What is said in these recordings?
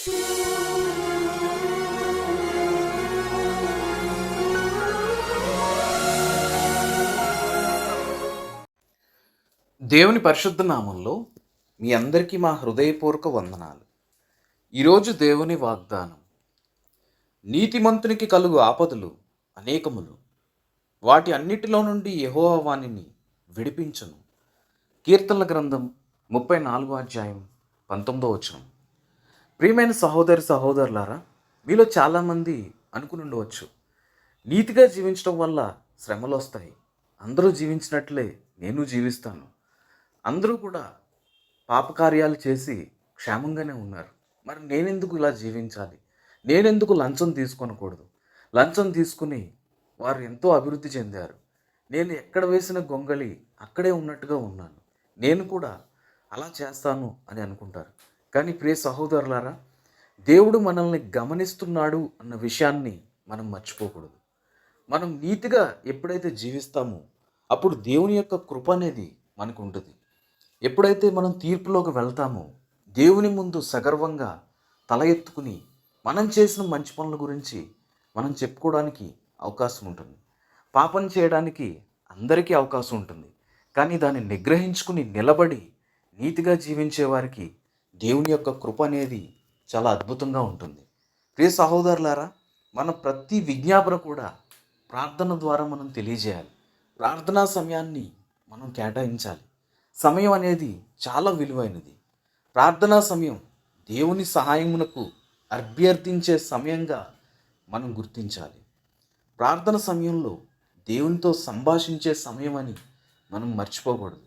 దేవుని పరిశుద్ధ నామంలో మీ అందరికీ మా హృదయపూర్వక వందనాలు. ఈరోజు దేవుని వాగ్దానం నీతిమంతునికి కలుగు ఆపదలు అనేకములు. వాటి అన్నిటిలో నుండి యెహోవా వాణిని కీర్తనల గ్రంథం ముప్పై నాలుగో అధ్యాయం పంతొమ్మిదో వచనం. ప్రియమైన సహోదరి సహోదరులారా మీలో చాలామంది అనుకుని ఉండవచ్చు. నీతిగా జీవించడం వల్ల శ్రమలు వస్తాయి. అందరూ జీవించినట్లే నేను జీవిస్తాను. అందరూ కూడా పాపకార్యాలు చేసి క్షేమంగానే ఉన్నారు. మరి నేనెందుకు ఇలా జీవించాలి? నేనెందుకు లంచం తీసుకొనకూడదు? లంచం తీసుకుని వారు ఎంతో అభివృద్ధి చెందారు. నేను ఎక్కడ వేసిన గొంగళి అక్కడే ఉన్నట్టుగా ఉన్నాను. నేను కూడా అలా చేస్తాను అని అనుకుంటారు. కానీ ప్రియ సహోదరులారా దేవుడు మనల్ని గమనిస్తున్నాడు అన్న విషయాన్ని మనం మర్చిపోకూడదు. మనం నీతిగా ఎప్పుడైతే జీవిస్తామో అప్పుడు దేవుని యొక్క కృప అనేది మనకు ఉంటుంది ఎప్పుడైతే మనం తీర్పులోకి వెళ్తామో దేవుని ముందు సగర్వంగా తల ఎత్తుకుని మనం చేసిన మంచి పనుల గురించి మనం చెప్పుకోవడానికి అవకాశం ఉంటుంది. పాపం చేయడానికి అందరికీ అవకాశం ఉంటుంది. కానీ దాన్ని నిగ్రహించుకుని నిలబడి నీతిగా జీవించే వారికి దేవుని యొక్క కృప అనేది చాలా అద్భుతంగా ఉంటుంది. ప్రియ సహోదరులారా మన ప్రతి విజ్ఞాపన కూడా ప్రార్థన ద్వారా మనం తెలియజేయాలి. ప్రార్థనా సమయాన్ని మనం కేటాయించాలి. సమయం అనేది చాలా విలువైనది. ప్రార్థనా సమయం దేవుని సహాయమునకు అభ్యర్థించే సమయంగా మనం గుర్తించాలి. ప్రార్థన సమయంలో దేవునితో సంభాషించే సమయం అని మనం మర్చిపోకూడదు.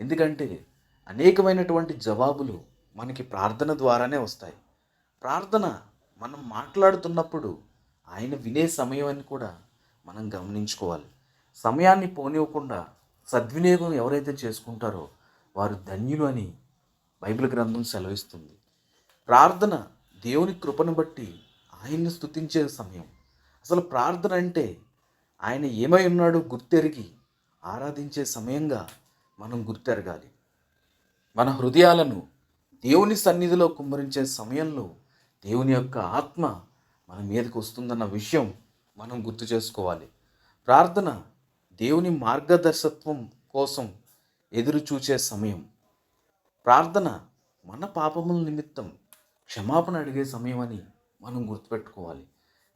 ఎందుకంటే అనేకమైనటువంటి జవాబులు మనకి ప్రార్థన ద్వారానే వస్తాయి. ప్రార్థన మనం మాట్లాడుతున్నప్పుడు ఆయన వినే సమయం అని కూడా మనం గమనించుకోవాలి. సమయాన్ని పోనివ్వకుండా సద్వినియోగం ఎవరైతే చేసుకుంటారో వారు ధన్యులు అని బైబిల్ గ్రంథం సెలవిస్తుంది. ప్రార్థన దేవుని కృపను బట్టి ఆయన్ని స్తుతించే సమయం. అసలు ప్రార్థన అంటే ఆయన ఏమై ఉన్నాడో గుర్తెరిగి ఆరాధించే సమయంగా మనం గుర్తెరగాలి. మన హృదయాలను దేవుని సన్నిధిలో కుమ్మరించే సమయంలో దేవుని యొక్క ఆత్మ మన మీదకి వస్తుందన్న విషయం మనం గుర్తు చేసుకోవాలి. ప్రార్థన దేవుని మార్గదర్శత్వం కోసం ఎదురు చూచే సమయం. ప్రార్థన మన పాపముల నిమిత్తం క్షమాపణ అడిగే సమయం అని మనం గుర్తుపెట్టుకోవాలి.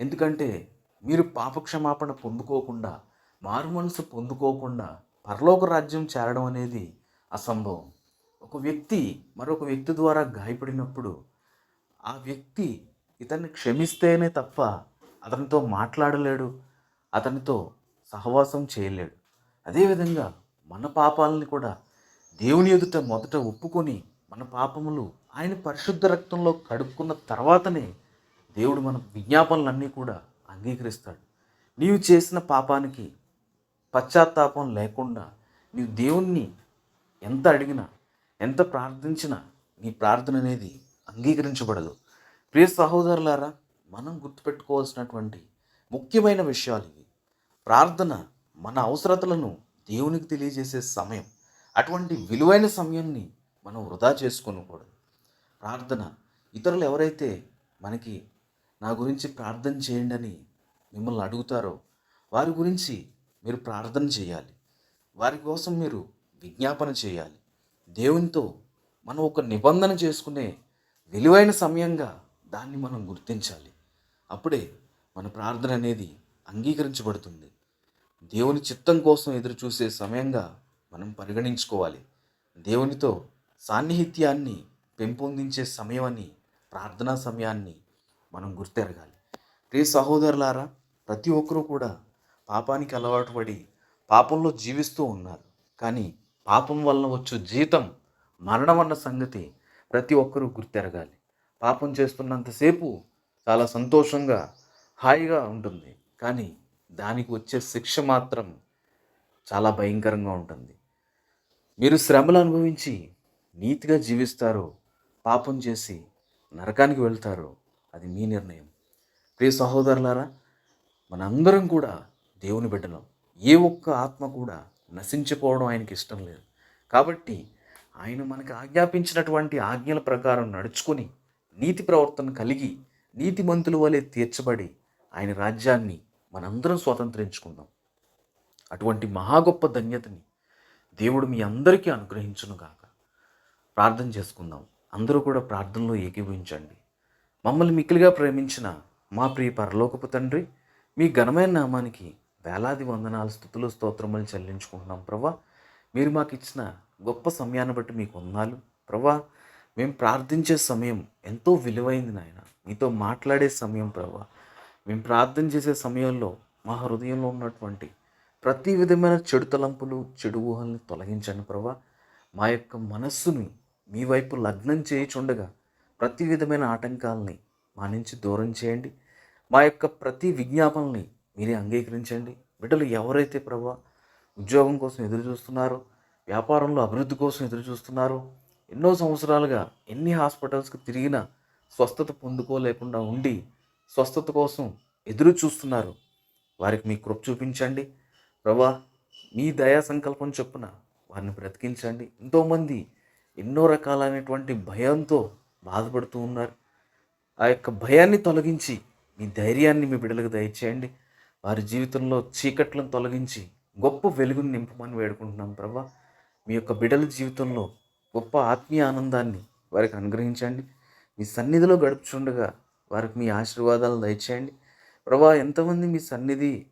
ఎందుకంటే మీరు పాప క్షమాపణ పొందుకోకుండా మారు మనసు పొందుకోకుండా పరలోక రాజ్యం చేరడం అనేది అసంభవం. ఒక వ్యక్తి మరొక వ్యక్తి ద్వారా గాయపడినప్పుడు ఆ వ్యక్తి ఇతన్ని క్షమిస్తేనే తప్ప అతనితో మాట్లాడలేడు అతనితో సహవాసం చేయలేడు. అదేవిధంగా మన పాపాలని కూడా దేవుని ఎదుట మొదట ఒప్పుకొని మన పాపములు ఆయన పరిశుద్ధ రక్తంలో కడుక్కున్న తర్వాతనే దేవుడు మన విజ్ఞాపనలన్నీ కూడా అంగీకరిస్తాడు. నీవు చేసిన పాపానికి పశ్చాత్తాపం లేకుండా నీవు దేవుణ్ణి ఎంత అడిగినా ఎంత ప్రార్థించినా నీ ప్రార్థన అనేది అంగీకరించబడదు. ప్రియ సహోదరులారా మనం గుర్తుపెట్టుకోవాల్సినటువంటి ముఖ్యమైన విషయాలు ఇవి. ప్రార్థన మన అవసరతలను దేవునికి తెలియజేసే సమయం. అటువంటి విలువైన సమయాన్ని మనం వృధా చేసుకోకూడదు ప్రార్థన ఇతరులు ఎవరైతే మనకి నా గురించి ప్రార్థన చేయండి అని మిమ్మల్ని అడుగుతారో వారి గురించి మీరు ప్రార్థన చేయాలి. వారి కోసం మీరు విజ్ఞాపన చేయాలి. దేవునితో మనం ఒక నిబంధన చేసుకునే విలువైన సమయంగా దాన్ని మనం గుర్తించాలి. అప్పుడే మన ప్రార్థన అనేది అంగీకరించబడుతుంది. దేవుని చిత్తం కోసం ఎదురు చూసే సమయంగా మనం పరిగణించుకోవాలి. దేవునితో సాన్నిహిత్యాన్ని పెంపొందించే సమయం అని ప్రార్థనా సమయాన్ని మనం గుర్తెరగాలి. ప్రియ సహోదరులారా ప్రతి ఒక్కరూ కూడా పాపానికి అలవాటు పడి పాపంలో జీవిస్తూ ఉన్నారు. కానీ పాపం వలన వచ్చు జీతం మరణం అన్న సంగతి ప్రతి ఒక్కరూ గుర్తెరగాలి. పాపం చేస్తున్నంతసేపు చాలా సంతోషంగా హాయిగా ఉంటుంది. కానీ దానికి వచ్చే శిక్ష మాత్రం చాలా భయంకరంగా ఉంటుంది. మీరు శ్రమలు అనుభవించి నీతిగా జీవిస్తారో పాపం చేసి నరకానికి వెళ్తారో అది మీ నిర్ణయం. ప్రియ సహోదరులారా మనందరం కూడా దేవుని బిడ్డలం. ఏ ఒక్క ఆత్మ కూడా నశించిపోవడం ఆయనకి ఇష్టం లేదు. కాబట్టి ఆయన మనకు ఆజ్ఞాపించినటువంటి ఆజ్ఞల ప్రకారం నడుచుకొని నీతి ప్రవర్తన కలిగి నీతిమంతుల వలె తీర్చబడి ఆయన రాజ్యాన్ని మనందరం స్వతంత్రించుకుందాం. అటువంటి మహా గొప్ప ధన్యతని దేవుడు మీ అందరికీ అనుగ్రహించునుగాక ప్రార్థన చేసుకుందాం. అందరూ కూడా ప్రార్థనలో ఏకీభవించండి. మమ్మల్ని మిక్కిలిగా ప్రేమించిన మా ప్రియ పరలోకపు తండ్రి మీ ఘనమైన నామానికి వేలాది వందనాలు స్థుతులు స్తోత్రములు చెల్లించుకుంటున్నాం ప్రభా. మీరు మాకు ఇచ్చిన గొప్ప సమయాన్ని బట్టి మీకు వందాలు. ప్రభా మేము ప్రార్థించే సమయం ఎంతో విలువైంది నాయన. మీతో మాట్లాడే సమయం ప్రభా. మేము ప్రార్థన చేసే సమయంలో మా హృదయంలో ఉన్నటువంటి ప్రతి విధమైన చెడు తలంపులు చెడు ఊహల్ని తొలగించండి ప్రభా. మా యొక్క మనస్సుని మీ వైపు లగ్నం చేయిచుండగా ప్రతి విధమైన ఆటంకాలని మా నుంచి దూరం చేయండి. మా యొక్క ప్రతి విజ్ఞాపనని మీరే అంగీకరించండి. బిడ్డలు ఎవరైతే ప్రభా ఉద్యోగం కోసం ఎదురు చూస్తున్నారో వ్యాపారంలో అభివృద్ధి కోసం ఎదురు చూస్తున్నారో ఎన్నో సంవత్సరాలుగా ఎన్ని హాస్పిటల్స్కి తిరిగినా స్వస్థత పొందుకోలేకుండా ఉండి స్వస్థత కోసం ఎదురు చూస్తున్నారు వారికి మీ కృప చూపించండి. ప్రభా మీ దయా సంకల్పం చొప్పున వారిని బ్రతికించండి. ఎంతోమంది ఎన్నో రకాలైనటువంటి భయంతో బాధపడుతూ ఉన్నారు. ఆ యొక్క భయాన్ని తొలగించి మీ ధైర్యాన్ని మీ బిడ్డలకు దయచేయండి. వారి జీవితంలో చీకట్లను తొలగించి గొప్ప వెలుగుని నింపమని వేడుకుంటున్నాం ప్రభా. మీ యొక్క బిడ్డల జీవితంలో గొప్ప ఆత్మీయ ఆనందాన్ని వారికి అనుగ్రహించండి. మీ సన్నిధిలో గడుపుచుండగా వారికి మీ ఆశీర్వాదాలు దయచేయండి. ప్రభా ఎంతమంది మీ సన్నిధి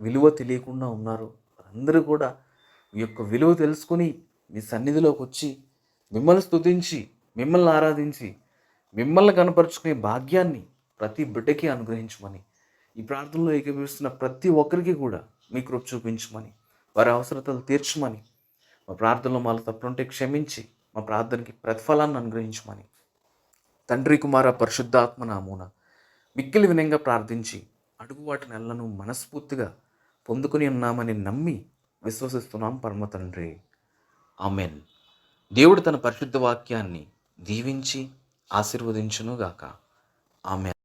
విలువ తెలియకుండా ఉన్నారు? అందరూ కూడా మీ యొక్క విలువ తెలుసుకుని మీ సన్నిధిలోకి వచ్చి మిమ్మల్ని స్తుతించి మిమ్మల్ని ఆరాధించి మిమ్మల్ని కనపరుచుకునే భాగ్యాన్ని ప్రతి బిడ్డకి అనుగ్రహించమని ఈ ప్రార్థనలో ఏకీభవిస్తున్న ప్రతి ఒక్కరికి కూడా మీ కృప చూపించమని వారి అవసరతలు తీర్చమని మా ప్రార్థనలో మాలో తప్పుంటే క్షమించి మా ప్రార్థనకి ప్రతిఫలాన్ని అనుగ్రహించమని. తండ్రి కుమార పరిశుద్ధాత్మ నామూన మిక్కిలి వినయంగా ప్రార్థించి అడుగు వాటి నెలను మనస్ఫూర్తిగా పొందుకుని ఉన్నామని నమ్మి విశ్వసిస్తున్నాం పరమ తండ్రి. ఆమెన్. దేవుడు తన పరిశుద్ధ వాక్యాన్ని దీవించి ఆశీర్వదించునుగాక. ఆమెన్.